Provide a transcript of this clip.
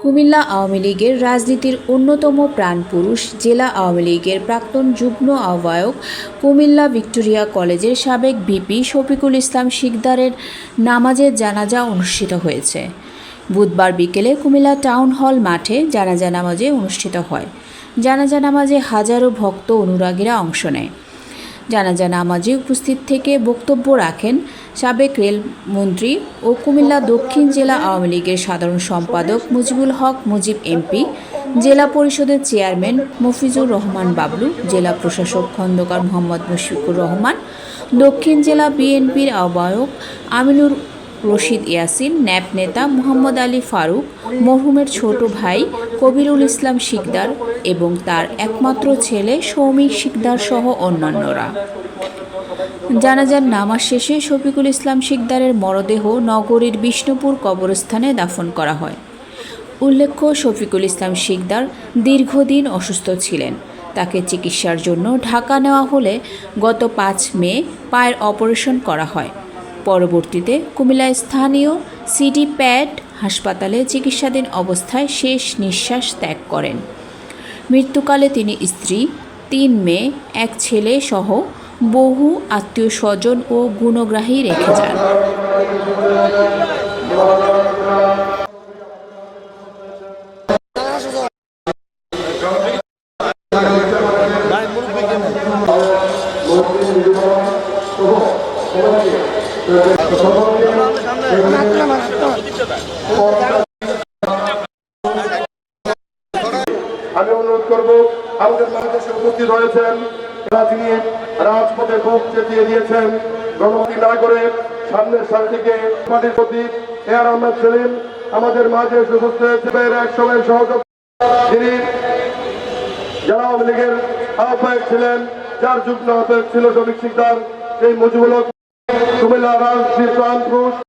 কুমিল্লা আওয়ামী লীগের রাজনীতির অন্যতম প্রাণপুরুষ জেলা আওয়ামী লীগের প্রাক্তন যুগ্ম আহ্বায়ক কুমিল্লা ভিক্টোরিয়া কলেজের সাবেক ভিপি শফিকুল ইসলাম শিকদারের নামাজের জানাজা অনুষ্ঠিত হয়েছে। বুধবার বিকেলে কুমিল্লা টাউন হল মাঠে জানাজা নামাজে অনুষ্ঠিত হয়। জানাজা নামাজে হাজারো ভক্ত অনুরাগীরা অংশ নেয়। জানাজা নামাজে উপস্থিত থেকে বক্তব্য রাখেন সাবেক রেলমন্ত্রী ও কুমিল্লা দক্ষিণ জেলা আওয়ামী লীগের সাধারণ সম্পাদক মুজিবুল হক মুজিব এমপি, জেলা পরিষদের চেয়ারম্যান মফিজুর রহমান বাবলু, জেলা প্রশাসক খন্দকার মোহাম্মদ মুশফিকুর রহমান, দক্ষিণ জেলা বিএনপির আহ্বায়ক আমিনুর রশিদ ইয়াসিন, ন্যাপ নেতা মোহাম্মদ আলী ফারুক, মরহুমের ছোট ভাই কবিরুল ইসলাম শিকদার এবং তার একমাত্র ছেলে সৌমিক শিকদার সহ অন্যান্যরা। জানাজার নামাজ শেষে শফিকুল ইসলাম শিকদারের মরদেহ নগরীর বিষ্ণুপুর কবরস্থানে দাফন করা হয়। উল্লেখ্য, শফিকুল ইসলাম শিকদার দীর্ঘদিন অসুস্থ ছিলেন। তাকে চিকিৎসার জন্য ঢাকা নেওয়া হলে গত পাঁচ মে পায়ের অপারেশন করা হয়। পরবর্তীতে কুমিল্লায় স্থানীয় সিডি প্যাড হাসপাতালে চিকিৎসাধীন অবস্থায় শেষ নিঃশ্বাস ত্যাগ করেন। মৃত্যুকালে তিনি স্ত্রী, তিন মেয়ে, এক ছেলে সহ বহু আত্মীয় স্বজন ও গুণগ্রাহী রেখে যান। আমি অনুরোধ করব, আমাদের বাংলাদেশে উপস্থিত রয়েছেন তারা যিনি রাজপথে বুক চেপিয়ে দিয়েছেন গণমতি না করে সামনের সাল থেকে পার্টির প্রতি এয়ার আহমেদ সেলিম, আমাদের মাঝে সুস্থ হয়েছে এক সময়ের সহযোগ তিনি জেলা আওয়ামী লীগের আহ্বায়ক ছিলেন, যার যুগ্ম আহ্বায়ক ছিল শ্রমিক শিকদার, সেই মুজিবুল কুমিল্লা রাজনীতির প্রাণ